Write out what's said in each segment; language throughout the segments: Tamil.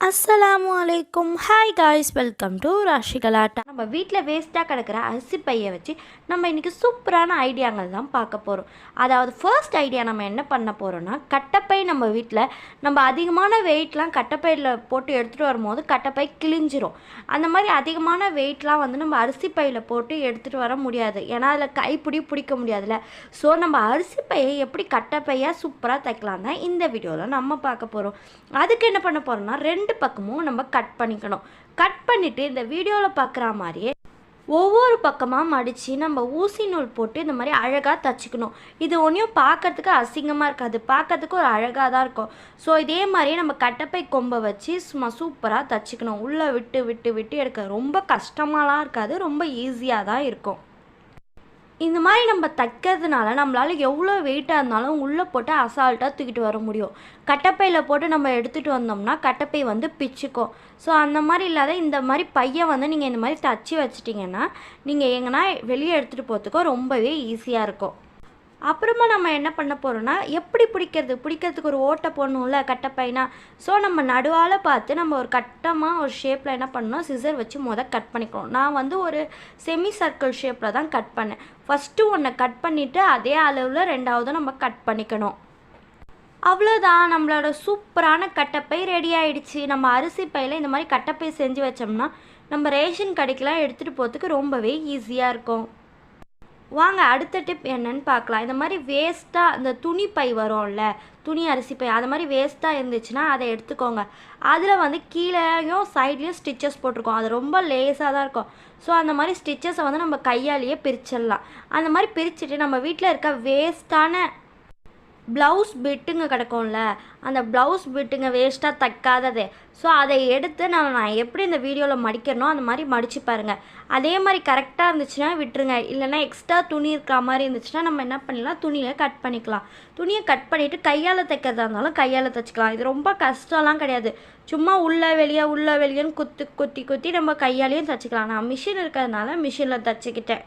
அஸ்ஸலாமு அலைக்கும் hi guys welcome to Rashi Galatta நம்ம வீட்டில் வேஸ்ட்டாக கிடக்கிற அரிசி பையை வச்சு நம்ம இன்றைக்கி சூப்பரான ஐடியாங்கள் தான் பார்க்க போகிறோம் அதாவது ஃபர்ஸ்ட் ஐடியா நம்ம என்ன பண்ண போகிறோம்னா கட்டப்பை நம்ம வீட்டில் நம்ம அதிகமான வெயிட்லாம் கட்டப்பையில் போட்டு எடுத்துகிட்டு வரும்போது கட்டப்பை கிழிஞ்சிரும். அந்த மாதிரி அதிகமான வெயிட்லாம் வந்து நம்ம அரிசி பையில் போட்டு எடுத்துகிட்டு வர முடியாது. ஏன்னா அதில் கைப்பிடி பிடிக்க முடியாதுல்ல. ஸோ நம்ம அரிசி பையை எப்படி கட்டப்பையாக சூப்பராக தைக்கலாம் தான் இந்த வீடியோவில் நம்ம பார்க்க போகிறோம் அதுக்கு என்ன பண்ண போகிறோம்னா ரெண்டு பக்கமும் நம்ம கட் பண்ணிக்கணும். கட் பண்ணிவிட்டு இந்த வீடியோவில் பார்க்குற மாதிரியே ஒவ்வொரு பக்கமாக மடித்து நம்ம ஊசி நூல் போட்டு இந்த மாதிரி அழகாக தச்சுக்கணும். இது ஒன்றையும் பார்க்கறதுக்கு அசிங்கமாக இருக்காது. பார்க்கறதுக்கு ஒரு அழகாக தான் இருக்கும். ஸோ இதே மாதிரியே நம்ம கட்டப்பை கொம்பை வச்சு சும்மா சூப்பராக தச்சுக்கணும். உள்ளே விட்டு விட்டு விட்டு எடுக்க ரொம்ப கஷ்டமாலாம் இருக்காது. ரொம்ப ஈஸியாக தான் இருக்கும். இந்த மாதிரி நம்ம தைக்கிறதுனால நம்மளால் எவ்வளோ வெயிட்டாக இருந்தாலும் உள்ளே போட்டு அசால்ட்டாக தூக்கிட்டு வர முடியும். கட்டப்பையில் போட்டு நம்ம எடுத்துகிட்டு வந்தோம்னா கட்டப்பை வந்து பிச்சுக்கும். ஸோ அந்த மாதிரி இல்லாத இந்த மாதிரி பையன் வந்து நீங்கள் இந்த மாதிரி தச்சு வச்சிட்டிங்கன்னா நீங்கள் எங்கன்னா வெளியே எடுத்துகிட்டு போகிறதுக்கோ ரொம்பவே ஈஸியாக இருக்கும். அப்புறமா நம்ம என்ன பண்ண போகிறோம்னா எப்படி பிடிக்கிறது? பிடிக்கிறதுக்கு ஒரு ஓட்டை போடணும்ல கட்டப்பைனா ஸோ நம்ம நடுவால் பார்த்து நம்ம ஒரு கட்டமாக ஒரு ஷேப்பில் என்ன பண்ணணும்? சிசர் வச்சு முத கட் பண்ணிக்கணும். நான் வந்து ஒரு செமி சர்க்கிள் ஷேப்பில் தான் கட் பண்ணேன். ஃபஸ்ட்டு ஒன்றை கட் பண்ணிவிட்டு அதே அளவில் ரெண்டாவது நம்ம கட் பண்ணிக்கணும். அவ்வளோதான் நம்மளோட சூப்பரான கட்டப்பை ரெடி ஆகிடுச்சு நம்ம அரிசி பையில் இந்த மாதிரி கட்டப்பை செஞ்சு வச்சோம்னா நம்ம ரேஷன் கடைக்கெலாம் எடுத்துகிட்டு போகிறதுக்கு ரொம்பவே ஈஸியாக இருக்கும். வாங்க அடுத்த டிப் என்னன்னு பார்க்கலாம். இந்த மாதிரி வேஸ்ட்டாக இந்த துணி பை வரும்ல துணி அரிசி பை அது மாதிரி வேஸ்ட்டாக இருந்துச்சுன்னா அதை எடுத்துக்கோங்க. அதில் வந்து கீழேயும் சைட்லேயும் ஸ்டிச்சஸ் போட்டிருக்கோம். அது ரொம்ப லேஸாக தான் இருக்கும். ஸோ அந்த மாதிரி ஸ்டிச்சஸை வந்து நம்ம கையாலேயே பிரிச்சிடலாம். அந்த மாதிரி பிரிச்சுட்டு நம்ம வீட்டில் இருக்க வேஸ்ட்டான ப்ளவுஸ் பிட்டுங்க கிடக்கும்ல அந்த ப்ளவுஸ் பிட்டுங்க வேஸ்ட்டாக தைக்காதது. ஸோ அதை எடுத்து நான் நான் எப்படி இந்த வீடியோவில் மடிக்கிறனோ அந்த மாதிரி மடித்து பாருங்கள் அதே மாதிரி கரெக்டாக இருந்துச்சுன்னா விட்டுருங்க. இல்லைன்னா எக்ஸ்ட்ரா துணி இருக்கிற மாதிரி இருந்துச்சுன்னா நம்ம என்ன பண்ணிடலாம்? துணியை கட் பண்ணிக்கலாம். துணியை கட் பண்ணிவிட்டு கையால் தைக்கிறதா இருந்தாலும் கையால் தைச்சிக்கலாம். இது ரொம்ப கஷ்டம்லாம் கிடையாது. சும்மா உள்ளே வெளியே உள்ளே வெளியேன்னு குத்து குத்தி குத்தி நம்ம கையாலேயும் தைச்சிக்கலாம். நான் மிஷின் இருக்கிறதுனால மிஷினில் தைச்சிக்கிட்டேன்.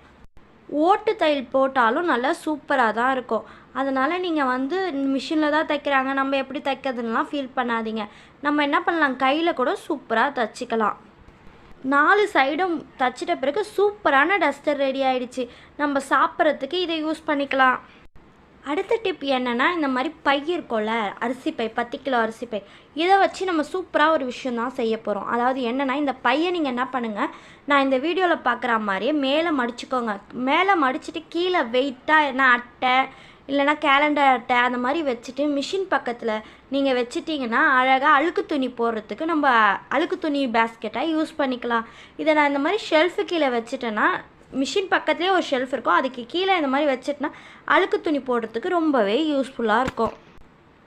ஓட்டு தையல் போட்டாலும் நல்லா சூப்பராக தான் இருக்கும். அதனால் நீங்கள் வந்து மிஷினில் தான் தைக்கிறாங்க. நம்ம எப்படி தைக்கிறதுலாம் ஃபீல் பண்ணாதீங்க. நம்ம என்ன பண்ணலாம்? கையில் கூட சூப்பராக தைச்சிக்கலாம். நாலு சைடும் தைச்சிட்ட பிறகு சூப்பரான டஸ்டர் ரெடி ஆயிடுச்சு. நம்ம சாப்பிட்றதுக்கு இதை யூஸ் பண்ணிக்கலாம். அடுத்த டிப் என்னென்னா இந்த மாதிரி பை இருக்கும்ல அரிசி பை பத்து கிலோ அரிசி பை இதை வச்சு நம்ம சூப்பராக ஒரு விஷயம் தான் செய்ய போகிறோம் அதாவது என்னென்னா இந்த பையை நீங்கள் என்ன பண்ணுங்கள் நான் இந்த வீடியோவில் பார்க்குற மாதிரியே மேலே மடிச்சுக்கோங்க. மேலே மடிச்சுட்டு கீழே வெயிட்டாக என்ன அட்டை இல்லைனா கேலண்டர் அட்டை அந்த மாதிரி வச்சுட்டு மிஷின் பக்கத்தில் நீங்கள் வச்சுட்டிங்கன்னா அழகாக அழுக்கு துணி போடுறதுக்கு நம்ம அழுக்கு துணி பேஸ்கெட்டாக யூஸ் பண்ணிக்கலாம். இதை நான் இந்த மாதிரி ஷெல்ஃபு கீழே வச்சுட்டேன்னா மிஷின் பக்கத்துலேயே ஒரு ஷெல்ஃப் இருக்கும். அதுக்கு கீழே இந்த மாதிரி வச்சிட்டோன்னா அழுக்கு துணி போடுறதுக்கு ரொம்பவே யூஸ்ஃபுல்லாக இருக்கும்.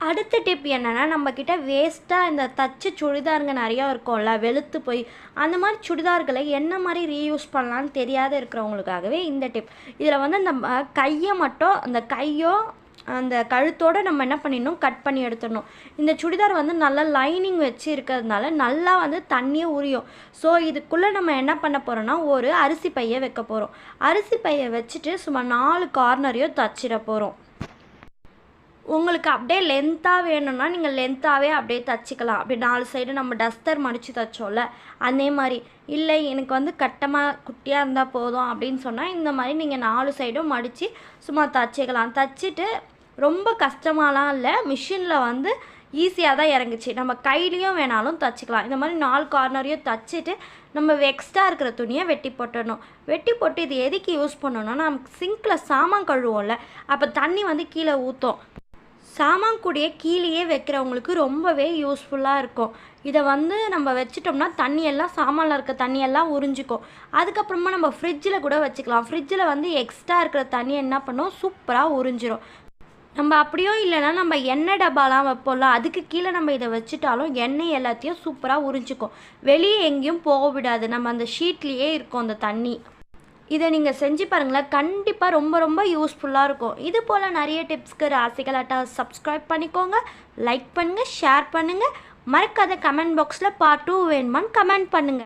அடுத்த டிப் என்னென்னா நம்மக்கிட்ட வேஸ்ட்டாக இந்த தச்சு சுடிதாருங்க நிறையா இருக்கும்ல வெளுத்து போய் அந்த மாதிரி சுடிதார்களை என்ன மாதிரி ரீயூஸ் பண்ணலான்னு தெரியாத இருக்கிறவங்களுக்காகவே இந்த டிப் இதில் வந்து நம்ம கையை மட்டும் அந்த கையோ அந்த கழுத்தோடு நம்ம என்ன பண்ணிடணும்? கட் பண்ணி எடுத்துடணும். இந்த சுடிதார் வந்து நல்லா லைனிங் வச்சு இருக்கிறதுனால நல்லா வந்து தண்ணியே உரியும். ஸோ இதுக்குள்ளே நம்ம என்ன பண்ண போகிறோம்னா ஒரு அரிசி பையை வைக்க போகிறோம் அரிசி பையை வச்சுட்டு சும்மா நாலு கார்னரையும் தச்சிட போகிறோம் உங்களுக்கு அப்படியே லென்த்தாக வேணும்னா நீங்கள் லென்த்தாகவே அப்படியே தச்சுக்கலாம். அப்படி நாலு சைடு நம்ம டஸ்டர் மடித்து தைச்சோம்ல அதே மாதிரி. இல்லை எனக்கு வந்து கட்டமாக குட்டியாக இருந்தால் போதும் அப்படின்னு சொன்னால் இந்த மாதிரி நீங்கள் நாலு சைடும் மடித்து சும்மா தச்சுக்கலாம். தச்சுட்டு ரொம்ப கஷ்டமாலாம் இல்லை மிஷினில் வந்து ஈஸியாக தான் இறங்குச்சு. நம்ம கையிலையும் வேணாலும் தச்சுக்கலாம். இந்த மாதிரி நாலு கார்னரையும் தச்சுட்டு நம்ம எக்ஸ்ட்ரா இருக்கிற துணியை வெட்டி போட்டணும் வெட்டி போட்டு இது எதுக்கு யூஸ் பண்ணணும்னா நம்ம சிங்கில் சாமான் கழுவோம்ல அப்போ தண்ணி வந்து கீழே ஊற்றும் சாமான் கீழேயே வைக்கிறவங்களுக்கு ரொம்பவே யூஸ்ஃபுல்லாக இருக்கும். இதை வந்து நம்ம வச்சிட்டோம்னா தண்ணியெல்லாம் சாமானில் இருக்க தண்ணியெல்லாம் உறிஞ்சிக்கும். அதுக்கப்புறமா நம்ம ஃப்ரிட்ஜில் கூட வச்சுக்கலாம். ஃப்ரிட்ஜில் வந்து எக்ஸ்ட்ரா இருக்கிற தண்ணி என்ன பண்ணும்? சூப்பராக உறிஞ்சிரும். நம்ம அப்படியும் இல்லைன்னா நம்ம எண்ணெய் டப்பாலாம் வைப்போம்ல அதுக்கு கீழே நம்ம இதை வச்சுட்டாலும் எண்ணெய் எல்லாத்தையும் சூப்பராக உறிஞ்சிக்கும். வெளியே எங்கேயும் போக விடாது. நம்ம அந்த ஷீட்லேயே இருக்கும் அந்த தண்ணி. இதை நீங்கள் செஞ்சு பாருங்களேன். கண்டிப்பாக ரொம்ப ரொம்ப யூஸ்ஃபுல்லாக இருக்கும். இது போல் நிறைய டிப்ஸ்க்கு ராசிகளாட்டா சப்ஸ்கிரைப் பண்ணிக்கோங்க. லைக் பண்ணுங்கள் ஷேர் பண்ணுங்கள் மறக்காத கமெண்ட் பாக்ஸில் பார்ட் டூ வேணுமான்னு கமெண்ட் பண்ணுங்கள்